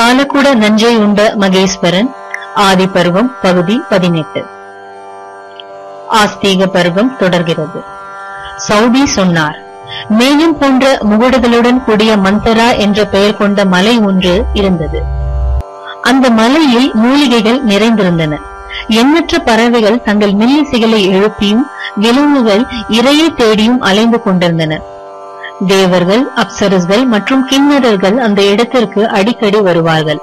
காலக்கூட நஞ்சை உண்ட மகேஸ்வரன் ஆதிபருவம் பகுதி பதினெட்டு. ஆஸ்தீக பருவம் தொடர்கிறது. சௌபி சொன்னார் மேகம் போன்ற முகடுகளுடன் கூடிய மந்தரா என்ற பெயர் கொண்ட மலை ஒன்று இருந்தது. அந்த மலையில் மூலிகைகள் நிறைந்திருந்தன. எண்ணற்ற பறவைகள் தங்கள் மில்லிசைகளை எழுப்பியும் விலங்குகள் இரையை தேடியும் அலைந்து கொண்டிருந்தன. தேவர்கள் அப்சரஸ்கள் மற்றும் கிண்ணறர்கள் அந்த இடத்திற்கு அடிக்கடி வருவார்கள்.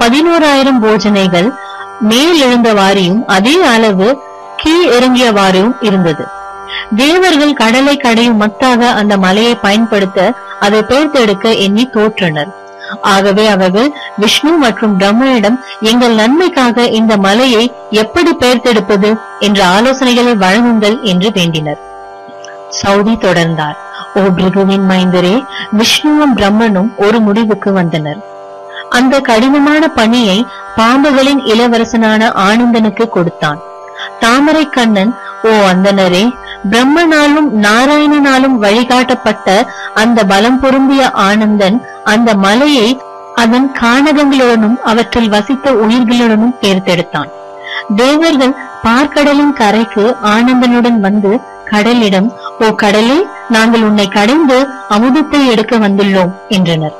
பதினோராயிரம் போஜனைகள் மேல் எழுந்தவாரியும் அதே அளவு கீழ் இறங்கியவாறும் இருந்தது. தேவர்கள் கடலை கடையும் மத்தாக அந்த மலையை பயன்படுத்த அதை பெயர்த்தெடுக்க எண்ணி தோற்றனர். ஆகவே அவர்கள் விஷ்ணு மற்றும் பிரம்மனிடம் எங்கள் நன்மைக்காக இந்த மலையை எப்படி பெயர்த்தெடுப்பது என்ற ஆலோசனைகளை வழங்குங்கள் என்று வேண்டினர். சௌதி தொடர்ந்தார். ஓ பிருகுவின் மைந்தரே விஷ்ணுவும் பிரம்மனும் ஒரு முடிவுக்கு வந்தனர். அந்த கடினமான பணியை பாம்புகளின் இளவரசனான ஆனந்தனுக்கு கொடுத்தான். தாமரை கண்ணன் ஓ அந்தனரே பிரம்மனாலும் நாராயணனாலும் வழிகாட்டப்பட்ட அந்த பலம் பொருந்திய ஆனந்தன் அந்த மலையை அதன் காணகங்களுடனும் அவற்றில் வசித்த உயிர்களுடனும் தேர்ந்தெடுத்தான். தேவர்கள் பார்க்கடலின் கரைக்கு ஆனந்தனுடன் வந்து கடலிடம் ஓ கடலே நாங்கள் உன்னை கடைந்து அமுதத்தை எடுக்க வந்துள்ளோம் என்றனர்.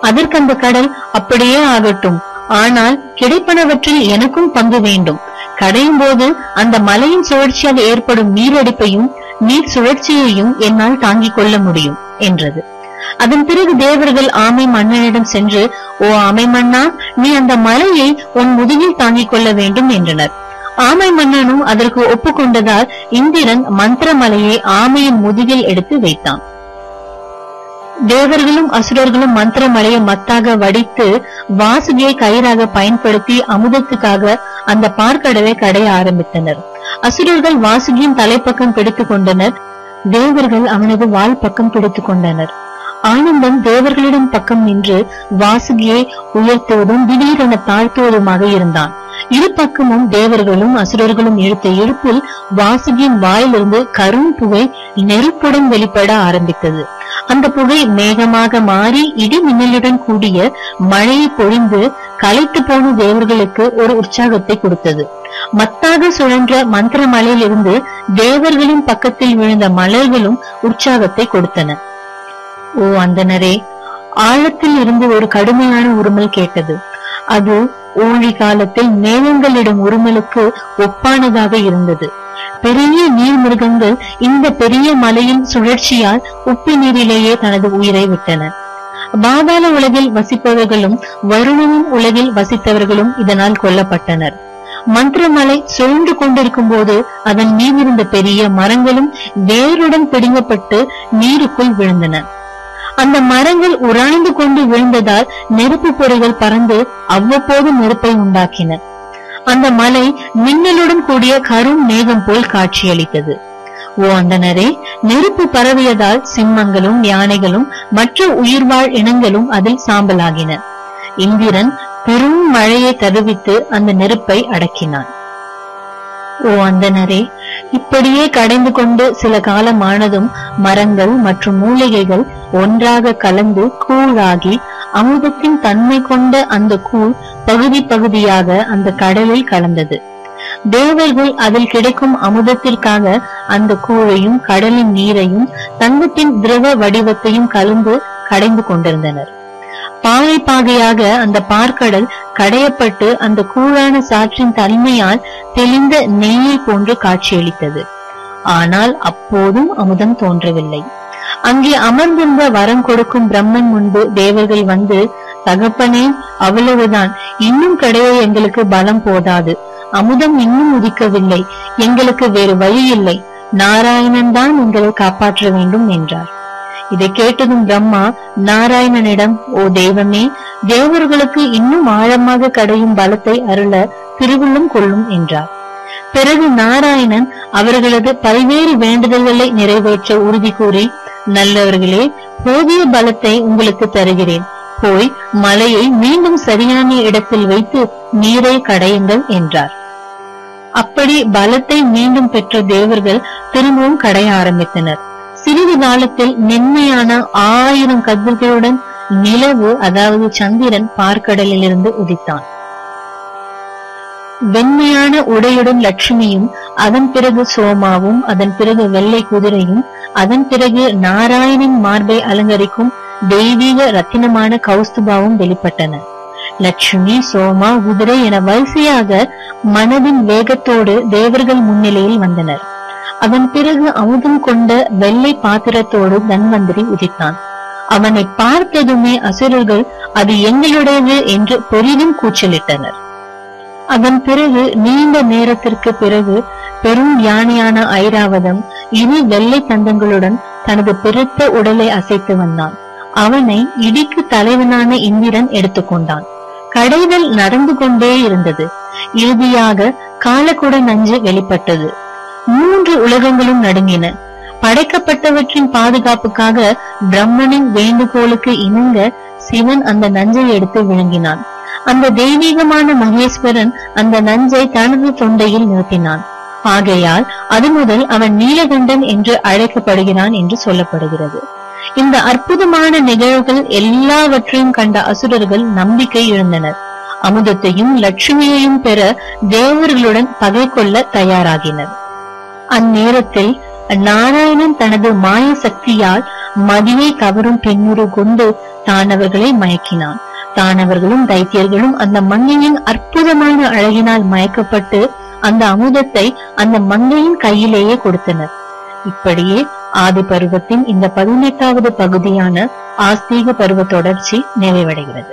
அதற்கு அந்த கடல் அப்படியே ஆகட்டும். ஆனால் கிடைப்பனவற்றில் எனக்கும் பங்கு வேண்டும். கடையும் போது அந்த மலையின் சுழற்சியால் ஏற்படும் நீரடிப்பையும் நீர் சுழற்சியையும் என்னால் தாங்கிக் கொள்ள முடியும் என்றது. அதன் பிறகு தேவர்கள் ஆமை மன்னனிடம் சென்று ஓ ஆமை மன்னா நீ அந்த மலையை உன் முதுகில் தாங்கிக் கொள்ள வேண்டும் என்றனர். ஆமை மன்னனும் அதற்கு ஒப்புக்கொண்டதால் இந்திரன் மந்திரமலையை ஆமையின் முதுகில் எடுத்து வைத்தான். தேவர்களும் அசுரர்களும் மந்திரமலையை மத்தாக வடித்து வாசுகியை கயிறாக பயன்படுத்தி அமுதத்துக்காக அந்த பார்க்கடவை கடைய ஆரம்பித்தனர். அசுரர்கள் வாசுகியின் தலைப்பக்கம் பிடித்துக் கொண்டனர். தேவர்கள் அவனது வால் பக்கம் பிடித்துக் கொண்டனர். ஆனந்தம் தேவர்களிடம் பக்கம் நின்று வாசுகியை உயர்த்துவதும் திடீரென தாழ்த்துவதுமாக இருந்தான். இரு பக்கமும் தேவர்களும் அசுரர்களும் இழுத்த இழுப்பில் வாசுகியின் வாயிலிருந்து கரும் புகை நெருப்புடன் வெளிப்பட ஆரம்பித்தது. அந்த புகை மேகமாக மாறி இடி மின்னலுடன் கூடிய மழையை பொழிந்து கலைத்து போன தேவர்களுக்கு ஒரு உற்சாகத்தை கொடுத்தது. மத்தாக சுழன்ற மந்திர மலையிலிருந்து தேவர்களின் பக்கத்தில் விழுந்த மலர்களும் உற்சாகத்தை கொடுத்தன. ஓ அந்தனரே ஆழத்தில் இருந்து ஒரு கடுமையான உருமல் கேட்டது. அது ஊழி காலத்தில் மேகங்களிடம் உருமலுக்கு ஒப்பானதாக இருந்தது. பெரிய நீர் மிருகங்கள் இந்த பெரிய மலையின் சுழற்சியால் உப்பு நீரிலேயே தனது உயிரை விட்டன. பாதாள உலகில் வசிப்பவர்களும் வருணனின் உலகில் வசித்தவர்களும் இதனால் கொல்லப்பட்டனர். மந்திரமலை சுழன்று கொண்டிருக்கும் போது அதன் மீதிருந்த பெரிய மரங்களும் வேருடன் பிடுங்கப்பட்டு நீருக்குள் விழுந்தன. அந்த மரங்கள் உராய்ந்து கொண்டு விழுந்ததால் நெருப்பு பொறிகள் பறந்து அவ்வப்போது நெருப்பை உண்டாக்கின. அந்த மலை மின்னலுடன் கூடிய கரும் மேகம் போல் காட்சியளித்தது. ஓ அந்தனரே நெருப்பு பரவியதால் சிம்மங்களும் யானைகளும் மற்ற உயிர்வாழ் இனங்களும் அதில் சாம்பலாகின. இந்திரன் பெரும் மழையை தருவித்து அந்த நெருப்பை அடக்கினான். ஓ அந்தனரே இப்படியே கடைந்து கொண்டு சில காலமானதும் மரங்கள் மற்றும் மூலிகைகள் ஒன்றாக கலந்து கூழாகி அமுதத்தின் தன்மை கொண்ட அந்த கூழ் பகுதி பகுதியாக அந்த கடலில் கலந்தது. தேவர்கள் அதில் கிடைக்கும் அமுதத்திற்காக அந்த கூழையும் கடலின் நீரையும் தங்கத்தின் திரவ வடிவத்தையும் கலந்து கடைந்து கொண்டிருந்தனர். பாறை பாகையாக அந்த பார்க்கடல் கடையப்பட்டு அந்த கூழான சாற்றின் தன்மையால் தெளிந்த நெய்யை போன்று காட்சியளித்தது. ஆனால் அப்போதும் அமுதம் தோன்றவில்லை. அங்கே அமர்ந்திருந்த வரம் கொடுக்கும் பிரம்மன் முன்பு தேவர்கள் வந்து தகப்பனே அவ்வளவுதான். இன்னும் கடையோ எங்களுக்கு பலம் போதாது. அமுதம் இன்னும் உதிக்கவில்லை. எங்களுக்கு வேறு வழி இல்லை நாராயணன் தான் உங்களை காப்பாற்ற வேண்டும் என்றார். இதை கேட்டதும் பிரம்மா நாராயணனிடம் ஓ தெய்வமே தேவர்களுக்கு இன்னும் ஆழமாக கடையும் பலத்தை அருள திருவுள்ளம் கொள்ளும் என்றார். பிறகு நாராயணன் அவர்களது பல்வேறு வேண்டுதல்களை நிறைவேற்ற உறுதி கூறி நல்லவர்களே போதிய பலத்தை உங்களுக்கு தருகிறேன். போய் மலையை மீண்டும் சரியான இடத்தில் வைத்து நீரை கடையுங்கள் என்றார். அப்படி பலத்தை மீண்டும் பெற்ற தேவர்கள் திரும்பவும் கடைய ஆரம்பித்தனர். சிறிது காலத்தில் மென்மையான ஆயிரம் கதிர்களுடன் நிலவு அதாவது சந்திரன் பார்க்கடலில் இருந்து உதித்தான். வெண்மையான உடையுடன் லட்சுமியும் அதன் பிறகு சோமாவும் அதன் பிறகு வெள்ளை குதிரையும் அதன் பிறகு நாராயணன் மார்பை அலங்கரிக்கும் தெய்வீக ரத்தினமான கௌஸ்துபாவும் வெளிப்பட்டன. லட்சுமி சோமா குதிரை என வரிசையாக மனதின் வேகத்தோடு தேவர்கள் முன்னிலையில் வந்தனர். அதன் பிறகு அமுதம் கொண்ட வெள்ளை பாத்திரத்தோடு தன்வந்திரி உதித்தான். அவனை பார்த்ததுமே அசுரர்கள் அது எங்களுடையது என்று பெரிதும் கூச்சலிட்டனர். அதன் பிறகு நீண்ட நேரத்திற்கு பிறகு பெரும் யானையான ஐராவதம் இரு வெள்ளை தந்தங்களுடன் தனது பெருத்த உடலை அசைத்து வந்தான். அவனை இடிக்கு தலைவனான இந்திரன் எடுத்துக்கொண்டான். கடைதல் நடந்து கொண்டே இருந்தது. இறுதியாக காலக்குட நஞ்சு வெளிப்பட்டது. மூன்று உலகங்களும் நடுங்கின. படைக்கப்பட்டவற்றின் பாதுகாப்புக்காக பிரம்மனின் வேண்டுகோளுக்கு இணங்க சிவன் அந்த நஞ்சை எடுத்து விழுங்கினான். அந்த தெய்வீகமான மகேஸ்வரன் அந்த நஞ்சை தனது தொண்டையில் நிறுத்தினான். ஆகையால் அது முதல் அவன் நீலகண்டன் என்று அழைக்கப்படுகிறான் என்று சொல்லப்படுகிறது. இந்த அற்புதமான நிகழ்வுகள் எல்லாவற்றையும் கண்ட அசுரர்கள் நம்பிக்கை இழந்தனர். அமுதத்தையும் லட்சுமியையும் பெற தேவர்களுடன் பகை கொள்ள தயாராகினர். அந்நேரத்தில் நாராயணன் தனது மாய சக்தியால் மதியை கவரும் பெண்ணுரு கொண்டு தானவர்களை மயக்கினான். தானவர்களும் தைத்தியர்களும் அந்த மங்கையின் அற்புதமான அழகினால் மயக்கப்பட்டு அந்த அமுதத்தை அந்த மங்கையின் கையிலேயே கொடுத்தனர். இப்படியே ஆதி பருவத்தின் இந்த பதினெட்டாவது பகுதியான ஆஸ்தீக பருவ தொடர்ச்சி நிறைவடைகிறது.